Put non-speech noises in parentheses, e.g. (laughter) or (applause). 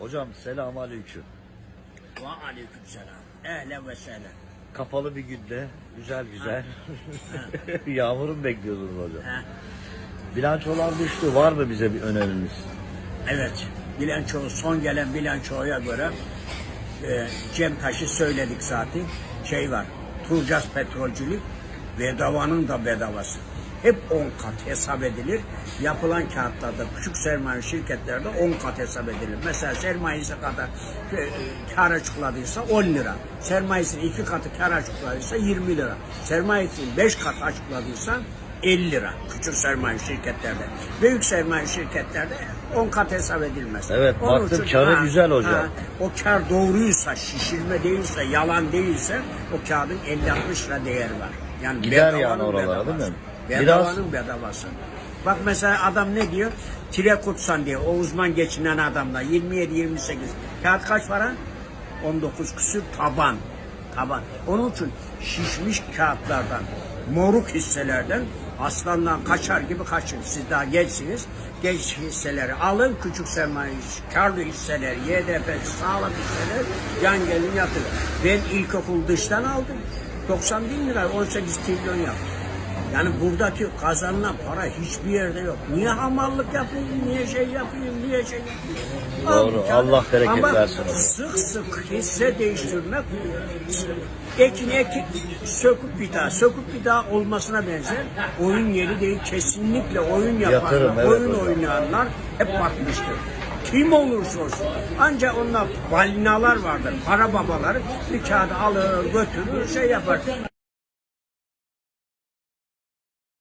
Hocam selam aleyküm. Ve aleyküm selam. Ehlen ve selam. Kapalı bir günde güzel güzel (laughs) yağmuru mu bekliyordunuz hocam? Ha. Bilançolar düştü. Var mı bize bir öneriniz? Evet. Bilanço, son gelen bilançoya göre e, Cem Taş'ı söyledik zaten. Şey var. Turcas Petrolcülük Vedavanın da bedavası. Hep 10 kat hesap edilir. Yapılan kağıtlarda küçük sermaye şirketlerde 10 kat hesap edilir. Mesela sermayesi kadar e, kar açıkladıysa 10 lira. Sermayesinin 2 katı kar açıkladıysa 20 lira. Sermayesinin 5 kat açıkladıysa 50 lira küçük sermaye şirketlerde. Büyük sermaye şirketlerde 10 kat hesap edilmez. Evet, baktım karı güzel hocam. o kar doğruysa, şişirme değilse, yalan değilse o kağıdın 50-60 lira değeri var. Yani Gider yani oralara, değil mi? Bedavanın bedavası. Bak mesela adam ne diyor? Tire kutsan diye o uzman geçinen adamla 27-28. Kağıt kaç para? 19 küsür taban. Taban. Onun için şişmiş kağıtlardan, moruk hisselerden aslandan kaçar gibi kaçın. Siz daha gençsiniz. Genç hisseleri alın. Küçük sermaye, karlı hisseler, YDP, sağlam hisseler yan gelin yatırın. Ben ilkokul dıştan aldım. 90 bin lira 18 trilyon yaptım. Yani buradaki kazanılan para hiçbir yerde yok. Niye hamallık yapayım, niye şey yapayım, niye şey yapayım? Doğru, Al, Allah bereket Ama versin. Sık sık hisse değiştirmek, ekin ekin söküp bir daha, söküp bir daha olmasına benzer. Oyun yeri değil, kesinlikle oyun yapanlar, Yatırım, evet oyun hocam. oynayanlar hep batmıştır. Kim olursa olsun. Ancak onlar balinalar vardır, para babaları bir kağıdı alır, götürür, şey yapar.